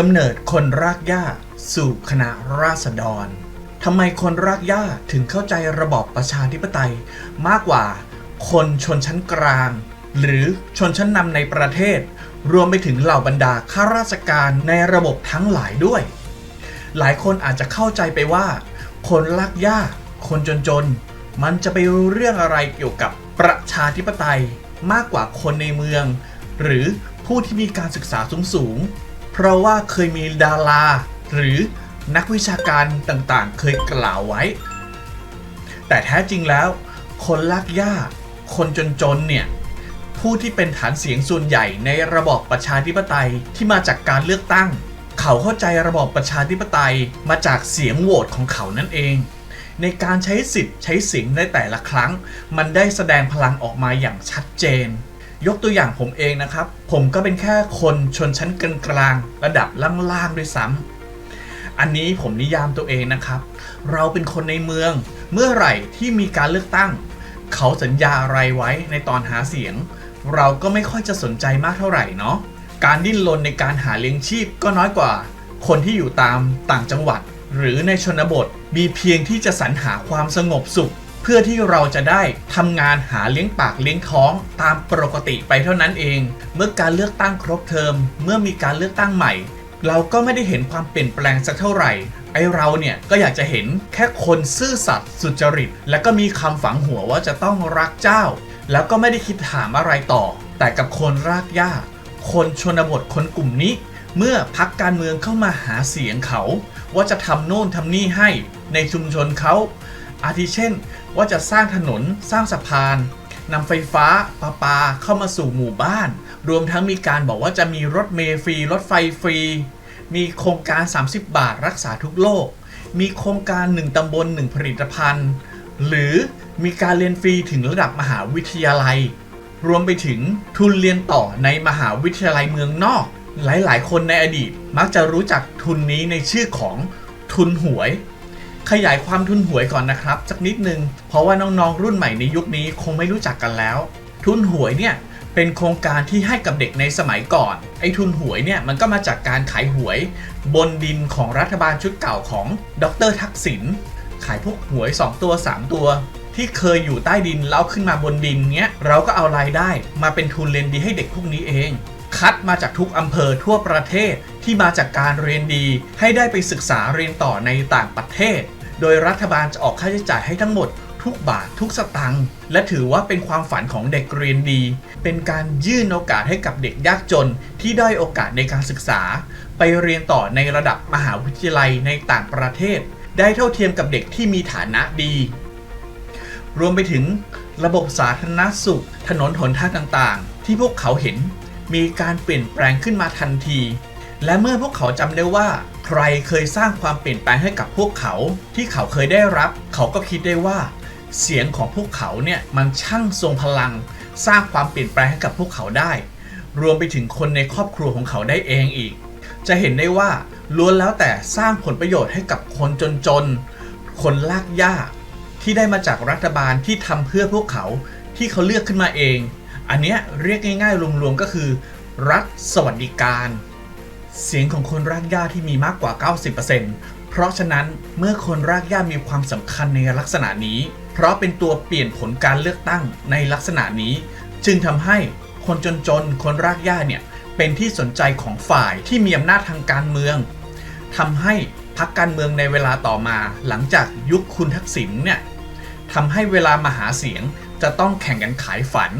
กำเนิดคนรากหญ้าสู่คณะราษฎรทำไมคนรากหญ้าถึงเข้าใจระบอบประชาธิปไตย มากกว่าคนชนชั้นกลาง หรือชนชั้นนำในประเทศ รวมไปถึงเหล่าบรรดาข้าราชการในระบบทั้งหลายด้วย หลายคนอาจจะเข้าใจไปว่า คนลากหญ้า คนจนๆ มันจะไปรู้เรื่องอะไรเกี่ยวกับประชาธิปไตยมากกว่าคนในเมือง หรือผู้ที่มีการศึกษาสูงๆ เพราะว่าเคยมีดารา หรือนักวิชาการต่างๆ เคยกล่าวไว้ แต่แท้จริงแล้ว คนลากหญ้า คนจนๆเนี่ยผู้ที่เป็นฐานเสียงส่วนใหญ่ในระบอบประชาธิปไตยที่มาจากการเลือกตั้ง เขาเข้าใจระบอบประชาธิปไตยมาจากเสียงโหวตของเขานั่นเอง ในการใช้สิทธิ์ใช้เสียงในแต่ละครั้ง มันได้แสดงพลังออกมาอย่างชัดเจน ยกตัวอย่างผมเองนะครับ ผมก็เป็นแค่คนชนชั้นกลางระดับล่างๆด้วยซ้ำอันนี้ผมนิยามตัวเองนะครับ เราเป็นคนในเมือง เมื่อไหร่ที่มีการเลือกตั้ง เขาสัญญาอะไรไว้ในตอนหาเสียง เราก็ไม่ค่อยจะสนใจมากเท่าไหร่เนาะการดิ้นรนในการหาเลี้ยงชีพก็น้อยกว่า คนที่อยู่ตามต่างจังหวัด หรือในชนบทมีเพียงที่จะสรรหาความสงบสุข เพื่อที่เราจะได้ทำงานหาเลี้ยงปากเลี้ยงท้องตามปกติไปเท่านั้นเอง เมื่อการเลือกตั้งครบเทอม เมื่อมีการเลือกตั้งใหม่ เราก็ไม่ได้เห็นความเปลี่ยนแปลงสักเท่าไหร่ไอเราเนี่ยก็อยากจะเห็นแค่คนซื่อสัตย์สุจริต และก็มีคำฝังหัวว่าจะต้องรักเจ้า แล้วก็ไม่ได้คิดถามอะไรต่อ แต่กับคนรากหญ้าคนชนบทคนกลุ่มนี้ เมื่อพักการเมืองเข้ามาหาเสียงเขา ว่าจะทำโน่นทำนี่ให้ในชุมชนเขา อาทิเช่น ว่าจะสร้างถนนสร้างสะพานนำไฟฟ้าประปาเข้ามาสู่หมู่บ้าน รวมทั้งมีการบอกว่าจะมีรถเมล์ฟรี รถไฟฟรี มีโครงการ 30 บาทรักษาทุกโรคมีโครงการ 1 ตำบล 1 ผลิตภัณฑ์ หรือมีการเรียนฟรีถึงระดับมหาวิทยาลัย รวมไปถึงทุนเรียนต่อในมหาวิทยาลัยเมืองนอก หลายๆ คนในอดีตมักจะรู้จักทุนนี้ในชื่อของทุนหวย ขยายความทุนหวยก่อนนะครับสักนิดนึง เพราะว่าน้องๆรุ่นใหม่ในยุคนี้คงไม่รู้จักกันแล้ว ทุนหวยเนี่ยเป็นโครงการที่ให้กับเด็กในสมัยก่อน ไอ้ทุนหวยเนี่ยมันก็มาจากการขายหวย บนดินของรัฐบาลชุดเก่าของดรทักษิณขายพวกหวย 2 ตัว 3 ตัว ที่เคยอยู่ใต้ดินแล้วขึ้นมาบนดินเนี้ยเราก็เอารายได้มาเป็นทุนเรียนดีให้เด็กพวกนี้เอง คัดมาจากทุกอำเภอทั่วประเทศที่มาจากการเรียนดี ให้ได้ไปศึกษาเรียนต่อในต่างประเทศ โดยรัฐบาลจะออกค่าใช้จ่ายให้ทั้งหมดทุกบาททุกสตังค์และถือว่าเป็นความฝันของเด็กเรียนดี เป็นการยื่นโอกาสให้กับเด็กยากจนที่ได้โอกาสในการศึกษา ไปเรียนต่อในระดับมหาวิทยาลัยในต่างประเทศ ได้เท่าเทียมกับเด็กที่มีฐานะดี รวมไปถึงระบบสาธารณสุข ถนนหนทางต่างๆ ที่พวกเขาเห็น มีการเปลี่ยนแปลงขึ้นมาทันที และเมื่อพวกเขาจำได้ว่า ใครเคยสร้างความเปลี่ยนแปลงให้กับพวกเขา ที่เขาเคยได้รับ เขาก็คิดได้ว่า เสียงของพวกเขาเนี่ยมันช่างทรงพลัง สร้างความเปลี่ยนแปลงให้กับพวกเขาได้ รวมไปถึงคนในครอบครัวของเขาได้เองอีก จะเห็นได้ว่าล้วนแล้วแต่สร้างผลประโยชน์ให้กับคนจนๆ คนลากหญ้าที่ได้มาจากรัฐบาลที่ทำเพื่อพวกเขาที่เขาเลือกขึ้นมาเอง อันเนี้ยเรียกง่ายๆรวมๆก็คือ รัฐสวัสดิการ เสียงของคนรากหญ้าที่มีมากกว่า 90%เพราะฉะนั้นเมื่อคนรากหญ้ามีความสำคัญในลักษณะนี้ เพราะเป็นตัวเปลี่ยนผลการเลือกตั้งในลักษณะนี้ จึงทำให้คนจนๆ คนรากหญ้าเนี่ยเป็นที่สนใจของฝ่ายที่มีอำนาจทางการเมืองทำให้พักการเมืองในเวลาต่อมาหลังจากยุคคุณทักษิณเนี่ยทำให้เวลามาหาเสียงจะต้องแข่งกันขายฝัน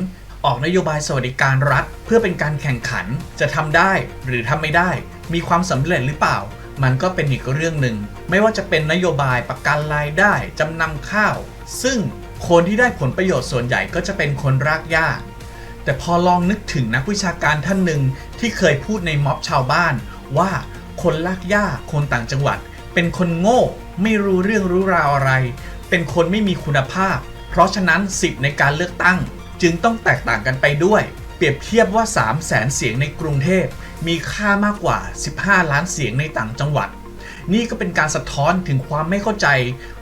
ออกนโยบายสวัสดิการรัฐ เพื่อเป็นการแข่งขันจะทำได้หรือทำไม่ได้ มีความสำเร็จหรือเปล่า มันก็เป็นอีกเรื่องหนึ่ง ไม่ว่าจะเป็นนโยบายประกันรายได้จำนำข้าว ซึ่งคนที่ได้ผลประโยชน์ส่วนใหญ่ก็จะเป็นคนรากหญ้าแต่พอลองนึกถึงนักวิชาการท่านหนึ่งที่เคยพูดในม็อบชาวบ้าน ว่าคนลากหญ้าคนต่างจังหวัด เป็นคนโง่ ไม่รู้เรื่องรู้ราวอะไร เป็นคนไม่มีคุณภาพ เพราะฉะนั้นสิทธิ์ในการเลือกตั้ง จึงต้องแตกต่างกันไปด้วย เปรียบเทียบว่า 3 0 0แสนเสียงในกรุงเทพ มีค่ามากกว่า 15 ล้านเสียงในต่างจังหวัด นี่ก็เป็นการสะท้อนถึงความไม่เข้าใจ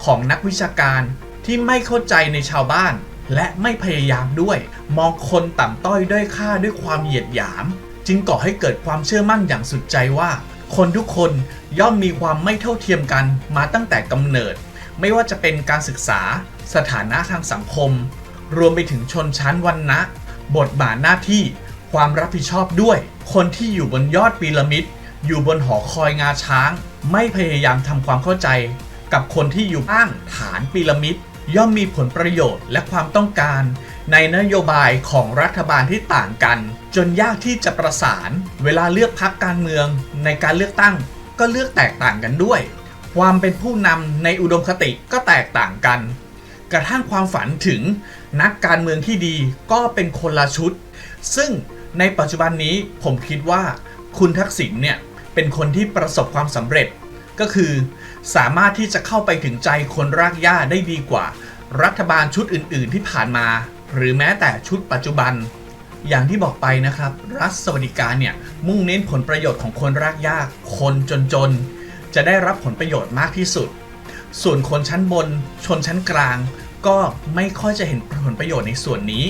ของนักวิชาการที่ไม่เข้าใจในชาวบ้าน และไม่พยายามด้วย มองคนต่ำต้อยด้อยค่าด้วยความเหยียดหยาม จึงก่อให้เกิดความเชื่อมั่นอย่างสุดใจว่าคคนทุกคนย่อมมีความไม่เท่าเทียมกันมาตั้งแต่กำเนิด ไม่ว่าจะเป็นการศึกษา สถานะทางสังคม รวมไปถึงชนชั้นวรรณะ บทบาทหน้าที่ความรับผิดชอบด้วย คนที่อยู่บนยอดพีระมิด อยู่บนหอคอยงาช้าง ไม่พยายามทำความเข้าใจ กับคนที่อยู่ข้างฐานพีระมิด ย่อมมีผลประโยชน์และความต้องการ ในนโยบายของรัฐบาลที่ต่างกัน จนยากที่จะประสาน เวลาเลือกพักการเมือง ในการเลือกตั้ง ก็เลือกแตกต่างกันด้วย ความเป็นผู้นำในอุดมคติก็แตกต่างกัน กระทั่งความฝันถึง นักการเมืองที่ดีก็เป็นคนละชุด ซึ่งในปัจจุบันนี้ผมคิดว่าคุณทักษิณเนี่ยเป็นคนที่ประสบความสำเร็จ ก็คือสามารถที่จะเข้าไปถึงใจคนรากหญ้าได้ดีกว่า รัฐบาลชุดอื่น ๆ ที่ผ่านมา หรือแม้แต่ชุดปัจจุบัน อย่างที่บอกไปนะครับ รัฐสวัสดิการเนี่ยมุ่งเน้นผลประโยชน์ของคนรากหญ้าคนจนๆจะได้รับผลประโยชน์มากที่สุด ส่วนคนชั้นบน ชนชั้นกลาง ก็ไม่ค่อยจะเห็นผลประโยชน์ในส่วนนี้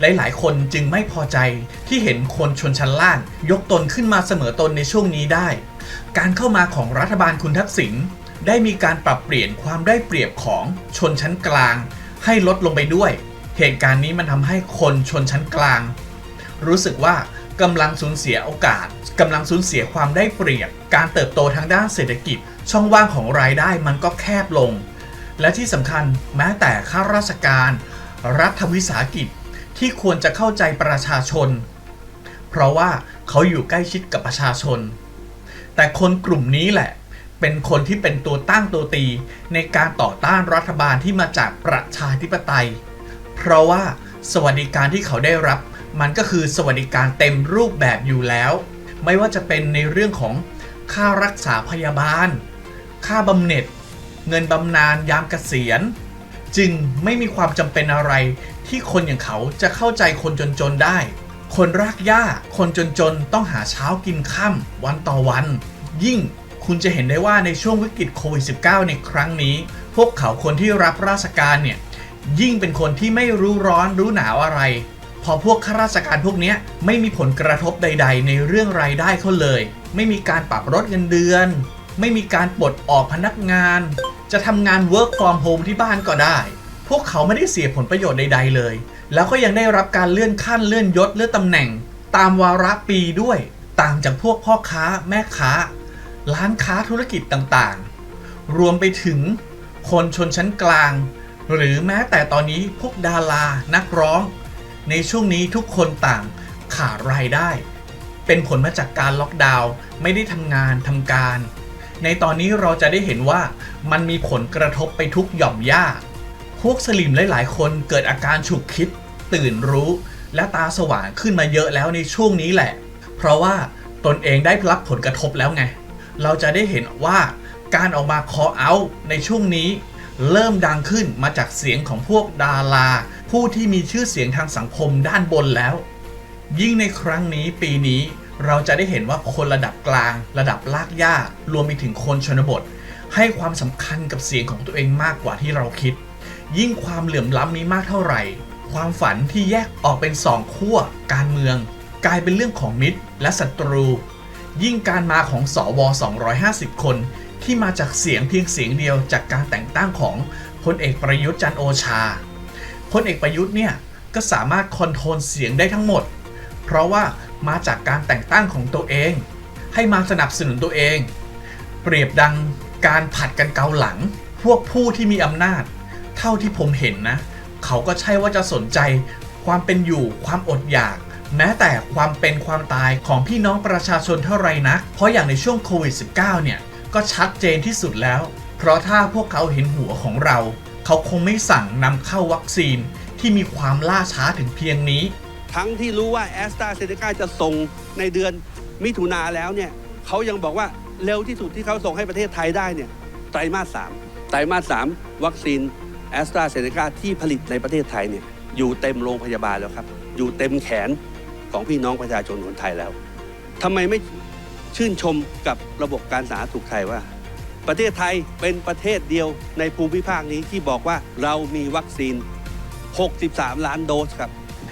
หลายๆ คนจึงไม่พอใจที่เห็นคนชนชั้นล่าง ยกตนขึ้นมาเสมอตนในช่วงนี้ได้ การเข้ามาของรัฐบาลคุณทักษิณได้มีการปรับเปลี่ยนความได้เปรียบของชนชั้นกลาง ให้ลดลงไปด้วย เหตุการณ์นี้มันทำให้คนชนชั้นกลาง รู้สึกว่ากำลังสูญเสียโอกาสกำลังสูญเสียความได้เปรียบ การเติบโตทางด้านเศรษฐกิจ ช่องว่างของรายได้มันก็แคบลง และที่สำคัญแม้แต่ข้าราชการ รัฐวิสาหกิจที่ควรจะเข้าใจประชาชน เพราะว่าเขาอยู่ใกล้ชิดกับประชาชน แต่คนกลุ่มนี้แหละ เป็นคนที่เป็นตัวตั้งตัวตีในการต่อต้านรัฐบาลที่มาจากประชาธิปไตย เพราะว่าสวัสดิการที่เขาได้รับ มันก็คือสวัสดิการเต็มรูปแบบอยู่แล้ว ไม่ว่าจะเป็นในเรื่องของค่ารักษาพยาบาล ค่าบำเหน็จ เงินบำนาญยามเกษียณ จึงไม่มีความจำเป็นอะไร ที่คนอย่างเขาจะเข้าใจคนจนๆได้ คนรากหญ้าคนจนๆต้องหาเช้ากินค่ำวันต่อวัน ยิ่งคุณจะเห็นได้ว่าในช่วงวิกฤตโควิด -19 ในครั้งนี้ พวกเขาคนที่รับราชการเนี่ยยิ่งเป็นคนที่ไม่รู้ร้อนรู้หนาวอะไร พอพวกข้าราชการพวกนี้ไม่มีผลกระทบใด ๆ ในเรื่องรายได้เขาเลย ไม่มีการปรับลดเงินเดือน ไม่มีการปลดออกพนักงาน จะทำงาน work from home ที่บ้านก็ได้ พวกเขาไม่ได้เสียผลประโยชน์ใด ๆ เลย แล้วก็ยังได้รับการเลื่อนขั้นเลื่อนยศเลื่อนตำแหน่ง ตามวาระปีด้วย ต่างจากพวกพ่อค้าแม่ค้า ร้านค้าธุรกิจต่างๆ รวมไปถึงคนชนชั้นกลาง หรือแม้แต่ตอนนี้พวกดารานักร้อง ในช่วงนี้ทุกคนต่างขาดรายได้ เป็นผลมาจากการล็อกดาวน์ไม่ได้ทำงานทำการ ในตอนนี้เราจะได้เห็นว่ามันมีผลกระทบไปทุกหย่อมย่าพวกสลิมหลาย ๆ คนเกิดอาการฉุกคิด ตื่นรู้ และตาสว่างขึ้นมาเยอะแล้วในช่วงนี้แหละ เพราะว่าตนเองได้รับผลกระทบแล้วไง เราจะได้เห็นว่าการออกมา call out ในช่วงนี้ เริ่มดังขึ้นมาจากเสียงของพวกดารา ผู้ที่มีชื่อเสียงทางสังคมด้านบนแล้ว ยิ่งในครั้งนี้ปีนี้ เราจะได้เห็นว่าคนระดับกลาง ระดับลากย่ารวมไปถึงคนชนบท ให้ความสำคัญกับเสียงของตัวเองมากกว่าที่เราคิด ยิ่งความเหลื่อมล้ำนี้มากเท่าไหร่ ความฝันที่แยกออกเป็นสองขั้วการเมือง กลายเป็นเรื่องของมิตรและศัตรู ยิ่งการมาของสว250 คน ที่มาจากเสียงเพียงเสียงเดียวจากการแต่งตั้งของพลเอกประยุทธ์จันโอชาพลเอกประยุทธ์เนี่ยก็สามารถคอนโทรลเสียงได้ทั้งหมด เพราะว่า มาจากการแต่งตั้งของตัวเอง ให้มาสนับสนุนตัวเอง เปรียบดังการผัดกันเกาหลัง พวกผู้ที่มีอำนาจ เท่าที่ผมเห็นนะ เขาก็ใช่ว่าจะสนใจ ความเป็นอยู่ความอดอยาก แม้แต่ความเป็นความตายของพี่น้องประชาชนเท่าไรนะเพราะอย่างในช่วงโควิด -19 เนี่ย ก็ชัดเจนที่สุดแล้ว เพราะถ้าพวกเขาเห็นหัวของเรา เขาคงไม่สั่งนำเข้าวัคซีนที่มีความล่าช้าถึงเพียงนี้ ทั้งที่รู้ว่าแอสตราเซเนกาจะส่งในเดือนมิถุนาแล้วเนี่ยเขายังบอกว่าเร็วที่สุดที่เขาส่งให้ประเทศไทยได้เนี่ยไตรมาสสามไตรมาสสามวัคซีนแอสตราเซเนกาที่ผลิตในประเทศไทยเนี่ยอยู่เต็มโรงพยาบาลแล้วครับ อยู่เต็มแขนของพี่น้องประชาชนคนไทยแล้วทำไมไม่ชื่นชมกับระบบการสาธารณสุขไทยว่า ประเทศไทยเป็นประเทศเดียวในภูมิภาคนี้ที่บอกว่าเรามีวัคซีน 63 ล้านโดสครับ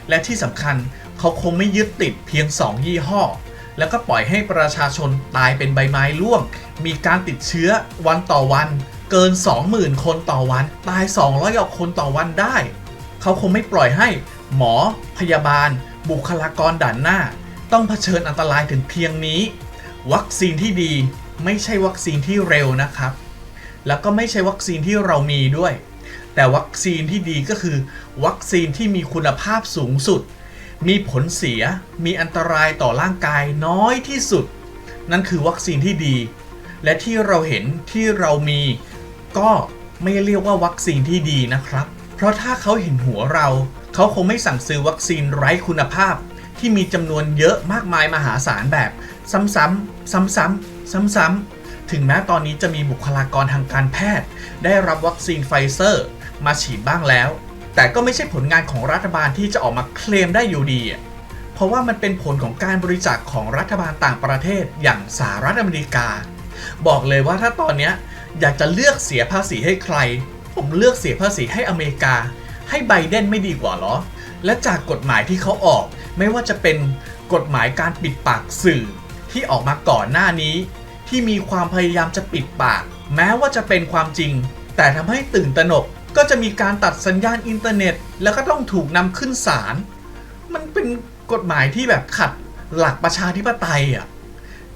และที่สำคัญเขาคงไม่ยึดติดเพียง 2 ยี่ห้อ แล้วก็ปล่อยให้ประชาชนตายเป็นใบไม้ร่วง มีการติดเชื้อวันต่อวัน เกิน 20,000 คนต่อวัน ตาย 200กว่าคนต่อวันได้ เขาคงไม่ปล่อยให้หมอ พยาบาล บุคลากรด่านหน้า ต้องเผชิญอันตรายถึงเพียงนี้ วัคซีนที่ดีไม่ใช่วัคซีนที่เร็วนะครับ แล้วก็ไม่ใช่วัคซีนที่เรามีด้วย แต่วัคซีนที่ดีก็คือ วัคซีนที่มีคุณภาพสูงสุด มีผลเสียมีอันตรายต่อร่างกายน้อยที่สุด นั่นคือวัคซีนที่ดี และที่เราเห็นที่เรามีก็ไม่เรียกว่าวัคซีนที่ดีนะครับ เพราะถ้าเขาเห็นหัวเราเขาคงไม่สั่งซื้อวัคซีนไร้คุณภาพ ที่มีจำนวนเยอะมากมายมหาศาลแบบ ซ้ำๆซ้ำๆซ้ำๆถึงแม้ตอนนี้จะมีบุคลากรทางการแพทย์ ได้รับวัคซีนไฟเซอร์ มาฉีดบ้างแล้ว แต่ก็ไม่ใช่ผลงานของรัฐบาลที่จะออกมาเคลมได้อยู่ดี เพราะว่ามันเป็นผลของการบริจาคของรัฐบาลต่างประเทศอย่างสหรัฐอเมริกา บอกเลยว่าถ้าตอนนี้อยากจะเลือกเสียภาษีให้ใคร ผมเลือกเสียภาษีให้อเมริกา ให้ไบเดนไม่ดีกว่าเหรอ และจากกฎหมายที่เขาออก ไม่ว่าจะเป็นกฎหมายการปิดปากสื่อ ที่ออกมาก่อนหน้านี้ ที่มีความพยายามจะปิดปาก แม้ว่าจะเป็นความจริง แต่ทำให้ตื่นตระหนก ก็จะมีการตัดสัญญาณอินเทอร์เน็ต แล้วก็ต้องถูกนำขึ้นศาลมันเป็นกฎหมายที่แบบขัดหลักประชาธิปไตยอะ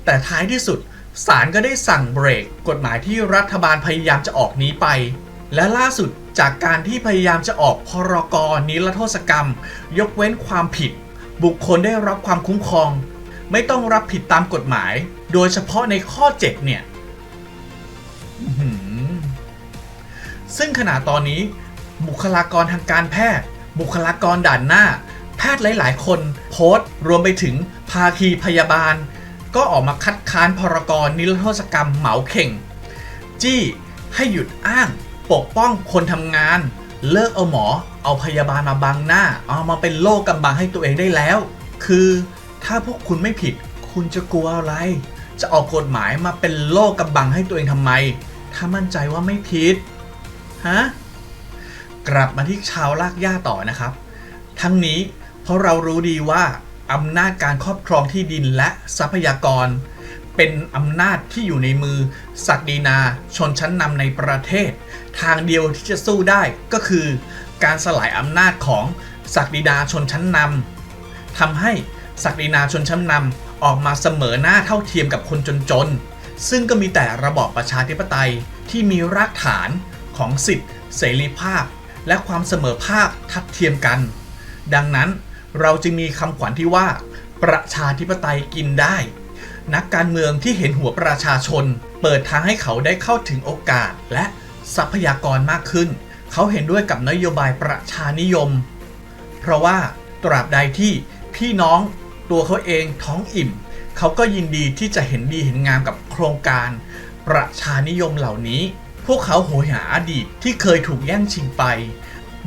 แต่ท้ายที่สุดศาลก็ได้สั่งเบรกกฎหมายที่รัฐบาลพยายามจะออกนี้ไป และล่าสุดจากการที่พยายามจะออกพรกนิรโทษกรรม ยกเว้นความผิด บุคคลได้รับความคุ้มครอง ไม่ต้องรับผิดตามกฎหมาย โดยเฉพาะในข้อ 7 เนี่ย ซึ่งขณะตอนนี้ บุคลากรทางการแพทย์ บุคลากรด่านหน้า แพทย์หลาย ๆ คนโพสต์ รวมไปถึงภาคีพยาบาล ก็ออกมาคัดค้านพรกรนิรโทษกรรมเหมาเข่ง จี้ให้หยุดอ้าง ปกป้องคนทำงาน เลิกเอาหมอ เอาพยาบาลมาบังหน้า เอามาเป็นโล่กำบังให้ตัวเองได้แล้ว คือถ้าพวกคุณไม่ผิด คุณจะกลัวอะไร จะออกกฎหมายมาเป็นโล่กำบังให้ตัวเองทำไม ถ้ามั่นใจว่าไม่ผิด ฮะกลับมาที่ชาวลากหญ้าต่อนะครับ ทั้งนี้เพราะเรารู้ดีว่าอำนาจการครอบครองที่ดินและทรัพยากร เป็นอำนาจที่อยู่ในมือศักดินาชนชั้นนำในประเทศ ทางเดียวที่จะสู้ได้ก็คือ การสลายอำนาจของศักดินาชนชั้นนำทำให้ศักดินาชนชั้นนำออกมาเสมอหน้าเท่าเทียมกับคนจนๆซึ่งก็มีแต่ระบอบประชาธิปไตยที่มีรากฐาน ของสิทธิเสรีภาพ และความเสมอภาคทัดเทียมกัน ดังนั้นเราจึงมีคำขวัญที่ว่า ประชาธิปไตยกินได้ นักการเมืองที่เห็นหัวประชาชน เปิดทางให้เขาได้เข้าถึงโอกาสและทรัพยากรมากขึ้น เขาเห็นด้วยกับนโยบายประชานิยม เพราะว่าตราบใดที่พี่น้องตัวเขาเองท้องอิ่ม เขาก็ยินดีที่จะเห็นดีเห็นงามกับโครงการประชานิยมเหล่านี้ วกเขาโหยหาอดีตที่เคยถูกแย่งชิงไป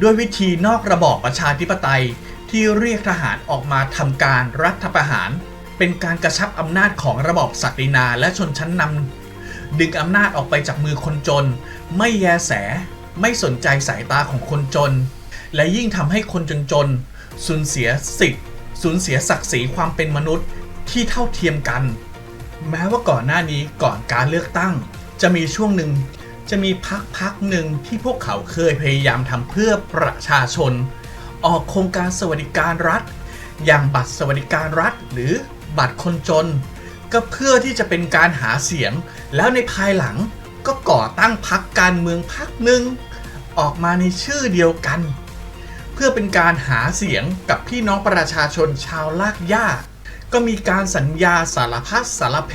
ด้วยวิธีนอกระบอบประชาธิปไตยที่เรียกทหารออกมาทำการรัฐประหาร เป็นการกระชับอำนาจของระบอบศักดินาและชนชั้นนำดึงอำนาจออกไปจากมือคนจน ไม่แยแส ไม่สนใจสายตาของคนจน และยิ่งทำให้คนจนๆสูญเสียสิทธิ์สูญเสียศักดิ์ศรีความเป็นมนุษย์ที่เท่าเทียมกัน แม้ว่าก่อนหน้านี้ก่อนการเลือกตั้ง จะมีช่วงหนึ่ง จะมีพักพักหนึ่งที่พวกเขาเคยพยายามทำเพื่อประชาชน ออกโครงการสวัสดิการรัฐ อย่างบัตรสวัสดิการรัฐ หรือบัตรคนจน ก็เพื่อที่จะเป็นการหาเสียง แล้วในภายหลังก็ก่อตั้งพักการเมืองพักหนึ่งออกมาในชื่อเดียวกัน เพื่อเป็นการหาเสียงกับพี่น้องประชาชนชาวลากย่าก็มีการสัญญาสารพัดสารเพ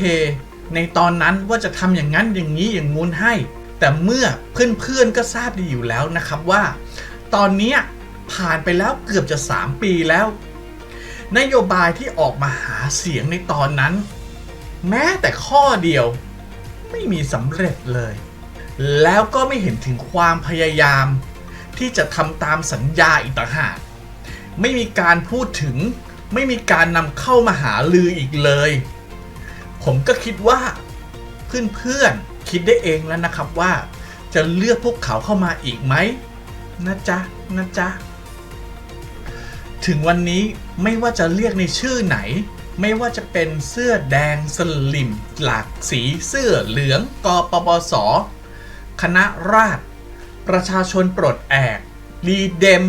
ในตอนนั้นว่าจะทำอย่างนั้นอย่างนี้อย่างงู้นให้ แต่เมื่อเพื่อนๆก็ทราบดีอยู่แล้วนะครับว่า ตอนนี้ผ่านไปแล้วเกือบจะ 3 ปีแล้ว นโยบายที่ออกมาหาเสียงในตอนนั้น แม้แต่ข้อเดียวไม่มีสำเร็จเลย แล้วก็ไม่เห็นถึงความพยายาม ที่จะทำตามสัญญาอีกต่างหากไม่มีการพูดถึง ไม่มีการนำเข้ามาหาลืออีกเลย ผมก็คิดว่า เพื่อนๆ คิดได้เองแล้วนะครับว่า จะเลือกพวกเขาเข้ามาอีกไหมนะจ๊ะนะจ๊ะถึงวันนี้ไม่ว่าจะเรียกในชื่อไหน ไม่ว่าจะเป็นเสื้อแดงสลิม หลากสีเสื้อเหลืองกปปส คณะราษฎรประชาชนปลดแอกรีเดม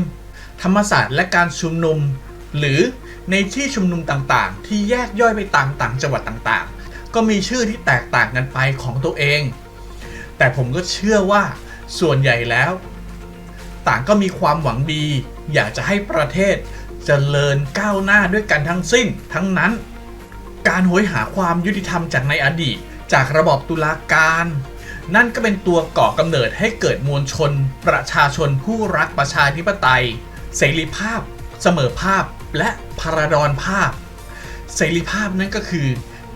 ธรรมศาสตร์และการชุมนุม หรือในที่ชุมนุมต่างๆ ที่แยกย่อยไปตามต่างจังหวัดต่างๆ ก็มีชื่อที่แตกต่างกันไปของตัวเอง แต่ผมก็เชื่อว่าส่วนใหญ่แล้ว ต่างก็มีความหวังดี อยากจะให้ประเทศเจริญก้าวหน้าด้วยกันทั้งสิ้น ทั้งนั้น การโหยหาความยุติธรรมจากในอดีต จากระบอบตุลาการ นั่นก็เป็นตัวก่อกำเนิดให้เกิดมวลชน ประชาชนผู้รักประชาธิปไตย เสรีภาพ เสมอภาพและพาราดอนภาพ เสรีภาพนั่นก็คือ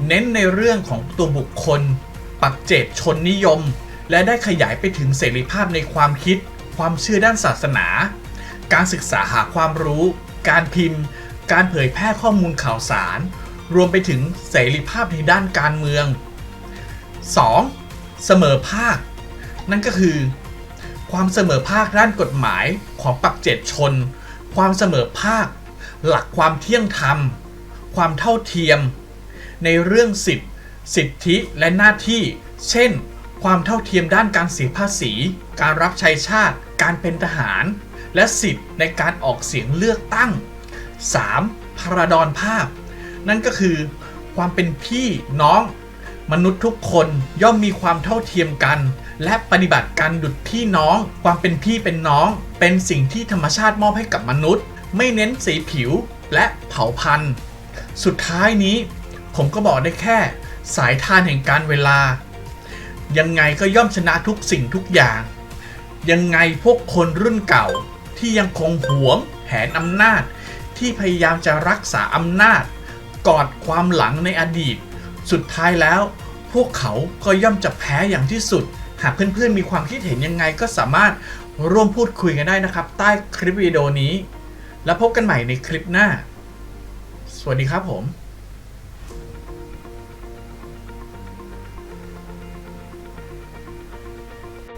เน้นในเรื่องของตัวบุคคล ปักเจตชนนิยม และได้ขยายไปถึงเสรีภาพในความคิด ความเชื่อด้านศาสนา การศึกษาหาความรู้ การพิมพ์ การเผยแพร่ข้อมูลข่าวสาร รวมไปถึงเสรีภาพในด้านการเมือง 2. เสมอภาค นั่นก็คือ ความเสมอภาคด้านกฎหมายของปักเจตชน ความเสมอภาค หลักความเที่ยงธรรม ความเท่าเทียม ในเรื่องสิทธิสิทธิและหน้าที่ เช่น ความเท่าเทียมด้านการเสียภาษี การรับใช้ชาติ การเป็นทหาร และสิทธิในการออกเสียงเลือกตั้ง 3. พาราดอนภาพ นั่นก็คือ ความเป็นพี่น้อง มนุษย์ทุกคนย่อมมีความเท่าเทียมกัน และปฏิบัติการดุจพี่น้อง ความเป็นพี่เป็นน้อง เป็นสิ่งที่ธรรมชาติมอบให้กับมนุษย์ ไม่เน้นสีผิวและเผ่าพันธุ์ สุดท้ายนี้ ผมก็บอกได้แค่ สายทานแห่งการเวลา ยังไงก็ย่อมชนะทุกสิ่งทุกอย่าง ยังไงพวกคนรุ่นเก่าที่ยังคงหวงแหนอำนาจ ที่พยายามจะรักษาอำนาจ กอดความหลังในอดีต สุดท้ายแล้ว พวกเขาก็ย่อมจะแพ้อย่างที่สุด หากเพื่อนๆมีความคิดเห็นยังไงก็สามารถร่วมพูดคุยกันได้นะครับ ใต้คลิปวิดีโอนี้ แล้วพบกันใหม่ในคลิปหน้า สวัสดีครับผม